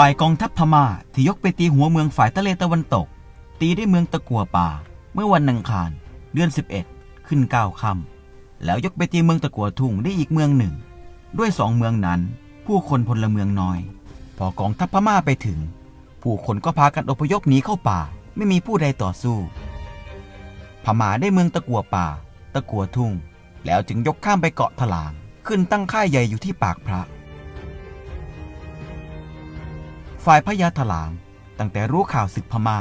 ฝ่ายกองทัพพม่าที่ยกไปตีหัวเมืองฝ่ายทะเลตะวันตก ตีได้เมืองตะกัวป่า เมื่อวันอังคาร เดือน 11 ขึ้น9ค่ำแล้วยกไปตีเมืองตะกัวทุ่งได้อีกเมืองหนึ่ง ด้วยสองเมืองนั้น ผู้คนพลเมืองน้อย พอกองทัพพม่าไปถึง ผู้คนก็พากันอพยพหนีเข้าป่าไม่มีผู้ใดต่อสู้ พม่าได้เมืองตะกัวป่า ตะกัวทุ่ง แล้วจึงยกข้ามไปเกาะถลาง ขึ้นตั้งค่ายใหญ่อยู่ที่ปากพระ ฝ่ายพญาถลาง ตั้งแต่รู้ข่าวศึกพม่า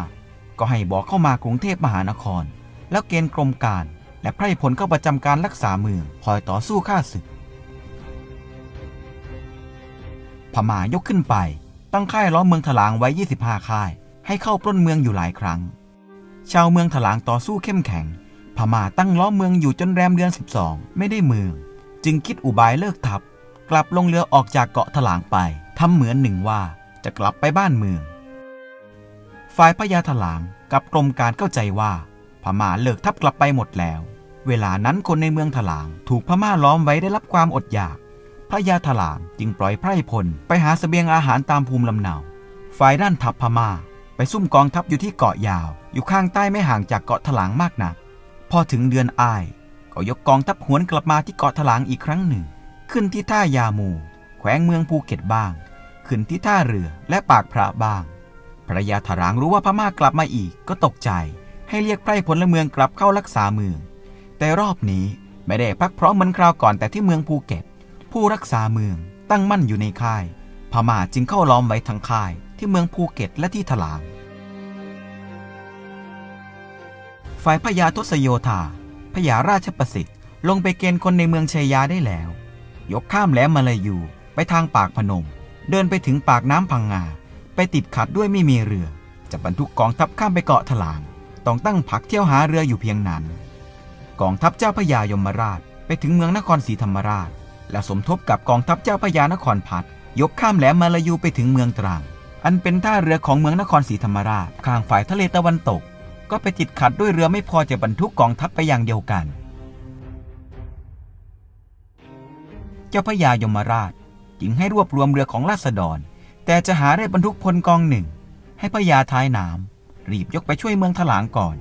ก็ให้บอกเข้ามากรุงเทพมหานคร แล้วเกณฑ์กรมการ และไพร่พลเข้าประจำการรักษาเมืองคอยต่อสู้ข้าศึก พม่ายกขึ้นไป ตั้งค่ายล้อมเมืองถลางไว้ 25 ค่าย ให้เข้าปล้นเมืองอยู่หลายครั้ง ชาวเมืองถลางต่อสู้เข้มแข็ง พม่าตั้งล้อมเมืองอยู่จนแรมเดือน 12 ไม่ได้เมือง จึงคิดอุบายเลิกทัพกลับลงเรือออกจากเกาะถลางไปทำเหมือนหนึ่งว่า จะกลับไปบ้านเมือง ฝ่ายพญาถลางกับกรมการเข้าใจว่า พม่าเลิกทัพกลับไปหมดแล้ว เวลานั้นคนในเมืองถลางถูกพม่าล้อมไว้ได้รับความอดอยาก พระยาถลางจึงปล่อยไพร่พลไปหาสเสบียงอาหารตามภูมิลำเนา ฝ่ายด้านทัพพม่า ไปซุ่มกองทัพอยู่ที่เกาะยาว อยู่ข้างใต้ไม่ห่างจากเกาะถลางมากนัก พอถึงเดือนอ้ายก็ยกกองทัพหวนกลับมาที่เกาะถลางอีกครั้งหนึ่ง ขึ้นที่ท่ายามู แขวงเมืองภูเก็ตบ้าง ขึ้นที่ท่าเรือและปากพระบ้าง พระยาถลางรู้ว่าพม่ากลับมาอีกก็ตกใจ ให้เรียกไพร่พลเมืองกลับเข้ารักษาเมือง แต่รอบนี้ไม่ได้พักพร้อมเหมือนคราวก่อนแต่ที่เมืองภูเก็ต ผู้รักษาเมืองตั้งมั่นอยู่ในค่าย พม่าจึงเข้าล้อมไว้ทั้งค่ายที่เมืองภูเก็ตและที่ถลางฝ่ายพญาทศโยธาพญาราชประสิทธิ์ ลงไปเกณฑ์คนในเมืองชัยยาได้แล้ว ยกข้ามแหลมมาลายูไปทางปากพนม เดินไปถึงปากน้ำพังงา ไปติดขัดด้วยไม่มีเรือ จะบรรทุกกองทัพข้ามไปเกาะถลาง ต้องตั้งผักเที่ยวหาเรืออยู่เพียงนั้น กองทัพเจ้าพญายมราชไปถึงเมืองนครศรีธรรมราช และสมทบกับกองทัพเจ้าพญานครพัฒยกข้ามแหลมมาลายูไปถึงเมืองตรัง อันเป็นท่าเรือของเมืองนครศรีธรรมราชข้างฝ่ายทะเลตะวันตก ก็ไปติดขัดด้วยเรือไม่พอจะบรรทุกกองทัพไปอย่างเดียวกัน เจ้าพญายมราช จึงให้รวบรวมเรือของราษฎร แต่จะหาได้บรรทุกพลกองหนึ่ง ให้พญาท้ายน้ำรีบยกไปช่วยเมืองถลางก่อน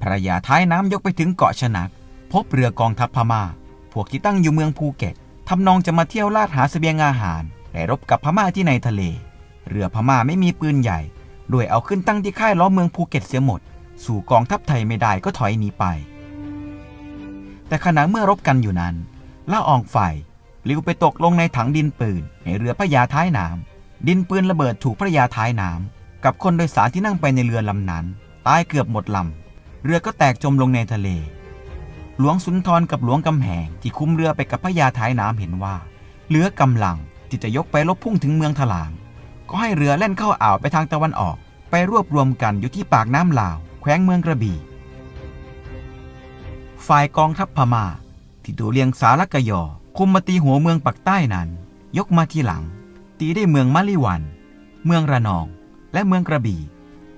พระยาท้ายน้ำยกไปถึงเกาะชนัก พบเรือกองทัพพม่า พวกที่ตั้งอยู่เมืองภูเก็ตทำนองจะมาเที่ยวลาดหาเสบียงอาหารแต่รบกับพม่าที่ในทะเล เรือพม่าไม่มีปืนใหญ่ด้วยเอาขึ้นตั้งที่ค่ายล้อมเมืองภูเก็ตเสียหมด สู่กองทัพไทยไม่ได้ก็ถอยหนีไป แต่ขณะเมื่อรบกันอยู่นั้นละอองไฟ ปลิวไปตกลงในถังดินปืน ในเรือพระยาท้ายน้ำดินปืนระเบิดถูกพระยาท้ายน้ำกับคนโดยสารที่นั่งไปในเรือลำนั้น ตายเกือบหมดลำ เรือก็แตกจมลงในทะเล หลวงสุนทรกับหลวงกำแหงที่คุ้มเรือไปกับพระยาท้ายน้ำเห็นว่า เหลือกำลังที่จะยกไปลบพุ่งถึงเมืองถลาง ก็ให้เรือแล่นเข้าอ่าวไปทางตะวันออก ไปรวบรวมกันอยู่ที่ปากน้ำลาว แขวงเมืองกระบี่ ฝ่ายกองทัพพม่าที่ดูเลียงสารกยอ คุมมาตีหัวเมืองปักใต้นั้น ยกมาทีหลัง ตีได้เมืองมะลิวัน เมืองระนอง และเมืองกระบี่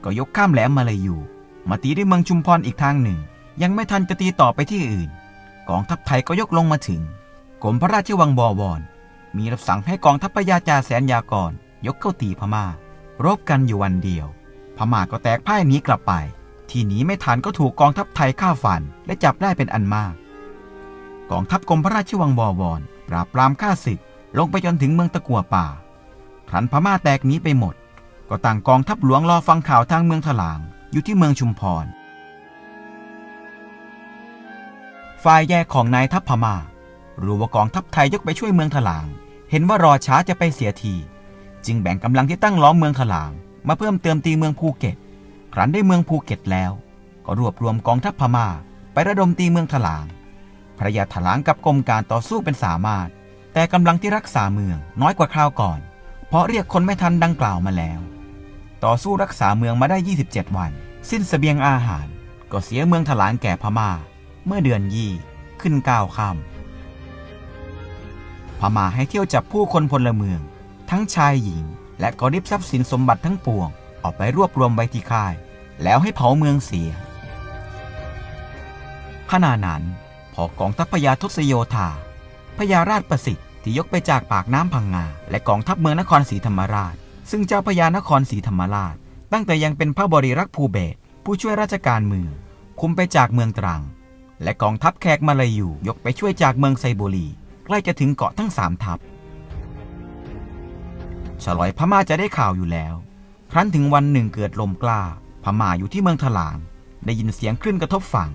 ก็ยกข้ามแหลมมาเลยอยู่ มาตีได้เมืองชุมพรอีกทางหนึ่ง ยังไม่ทันจะตีต่อไปที่อื่น กองทัพไทยก็ยกลงมาถึงกรมพระราชวังบวร มีรับสั่งให้กองทัพพญาจาแสนยากรยกเข้าตีพม่า รบกันอยู่วันเดียว พม่าก็แตกพ่ายหนีกลับไป ที่หนีไม่ทันก็ถูกกองทัพไทยฆ่าฟันและจับได้เป็นอันมาก กองทัพกรมพระราชวังบวร ปราบปรามข้าศึก ลงไปจนถึงเมืองตะกัวป่า ครั้นพม่าแตกหนีไปหมด ก็ต่างกองทัพหลวงรอฟังข่าวทางเมืองถลาง อยู่ที่เมืองชุมพร ฝ่ายแยกของนายทัพพม่า รู้ว่ากองทัพไทยยกไปช่วยเมืองถลาง เห็นว่ารอช้าจะไปเสียที จึงแบ่งกำลังที่ตั้งล้อมเมืองถลาง มาเพิ่มเติมตีเมืองภูเก็ต ครั้นได้เมืองภูเก็ตแล้ว ก็รวบรวมกองทัพพม่า ไประดมตีเมืองถลาง พระยาถลางกับกรมการต่อสู้เป็นสามารถ แต่กำลังที่รักษาเมืองน้อยกว่าคราวก่อน เพราะเรียกคนไม่ทันดังกล่าวมาแล้ว ต่อสู้รักษาเมืองมาได้ 27 วัน สิ้นเสบียงอาหาร ก็เสียเมืองถลางแก่พม่า เมื่อเดือนยี่ขึ้นเก้าค่ำพม่าให้เที่ยวจับผู้คนพลเมือง ทั้งชายหญิง และก็ริบทรัพย์สินสมบัติทั้งปวงออกไปรวบรวมไว้ที่ค่าย แล้วให้เผาเมืองเสียขณะนั้น พอกองทัพพญาทศโยธาพญาราชประสิทธิ์ที่ยกไปจากปากน้ำพังงา และกองทัพเมืองนครศรีธรรมราช ซึ่งเจ้าพญานครศรีธรรมราช ตั้งแต่ยังเป็นพระบริรักษ์ภูเบศผู้ช่วยราชการเมืองคุมไปจากเมืองตรัง และกองทัพแขกมาลายูยกไปช่วยจากเมืองไซบุรี ใกล้จะถึงเกาะทั้งสามทัพฉลอยพม่าจะได้ข่าวอยู่แล้ว ครั้นถึงวันหนึ่งเกิดลมกล้าพม่าอยู่ที่เมืองถลาง ได้ยินเสียงคลื่นกระทบฝั่ง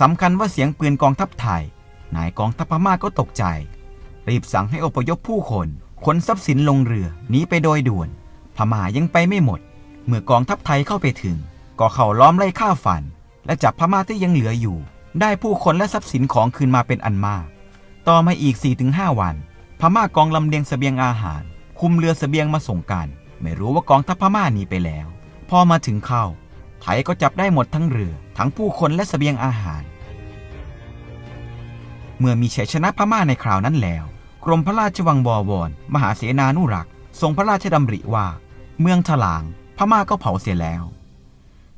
สำคัญว่าเสียงปืนกองทัพไทย นายกองทัพพม่าก็ตกใจ รีบสั่งให้อพยพผู้คนขนทรัพย์สินลงเรือหนีไปโดยด่วน พม่ายังไปไม่หมด เมื่อกองทัพไทยเข้าไปถึง ก็เข้าล้อมไล่ฆ่าฟัน และจับพม่าที่ยังเหลืออยู่ ได้ผู้คนและทรัพย์สินของคืนมาเป็นอันมาก ต่อมาอีก 4-5 วัน พม่ากองลำเลียงเสบียงอาหาร คุมเรือเสบียงมาส่งกัน ไม่รู้ว่ากองทัพพม่าหนีไปแล้ว พอมาถึงเข้า ไทยก็จับได้หมดทั้งเรือ ทั้งผู้คนและเสบียงอาหาร เมื่อมีชัยชนะพม่าในคราวนั้นแล้ว กรมพระราชวังบวร มหาเสนานุรักษ์ทรงพระราชดำริว่า เมืองถลาง พม่าก็เผาเสียแล้ว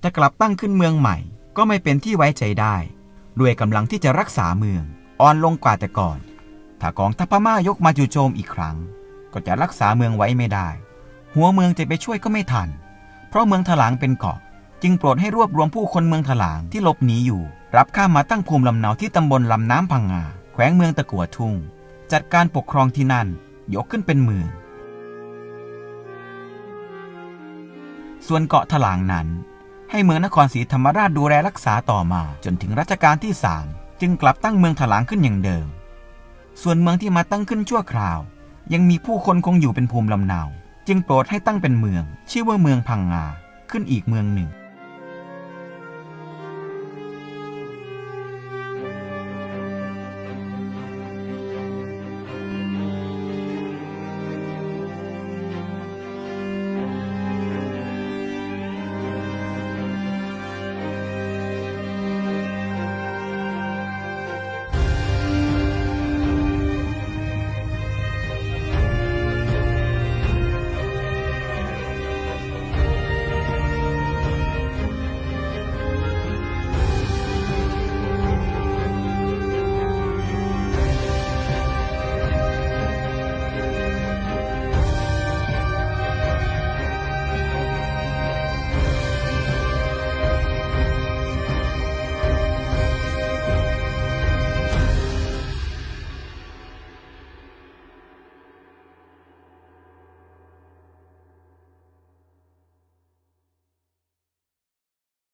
แต่กลับตั้งขึ้นเมืองใหม่ก็ไม่เป็นที่ไว้ใจได้ ด้วยกำลังที่จะรักษาเมือง อ่อนลงกว่าแต่ก่อน ถ้ากองทัพพม่ายกมาจู่โจมอีกครั้ง ก็จะรักษาเมืองไว้ไม่ได้ หัวเมืองจะไปช่วยก็ไม่ทัน เพราะเมืองถลางเป็นเกาะ จึงโปรดให้รวบรวมผู้คนเมืองถลางที่หลบหนีอยู่ รับข้ามาตั้งภูมิลำเนาที่ตำบลลำน้ำพังงาแขวงเมืองตะกัวทุ่ง จัดการปกครองที่นั่น ยกขึ้นเป็นเมือง ส่วนเกาะถลางนั้น ให้เมืองนครศรีธรรมราชดูแลรักษาต่อมาจนถึงรัชกาลที่สามจึงกลับตั้งเมืองถลางขึ้นอย่างเดิม ส่วนเมืองที่มาตั้งขึ้นชั่วคราว ยังมีผู้คนคงอยู่เป็นภูมิลำเนา จึงโปรดให้ตั้งเป็นเมือง ชื่อว่าเมืองพังงาขึ้นอีกเมืองหนึ่ง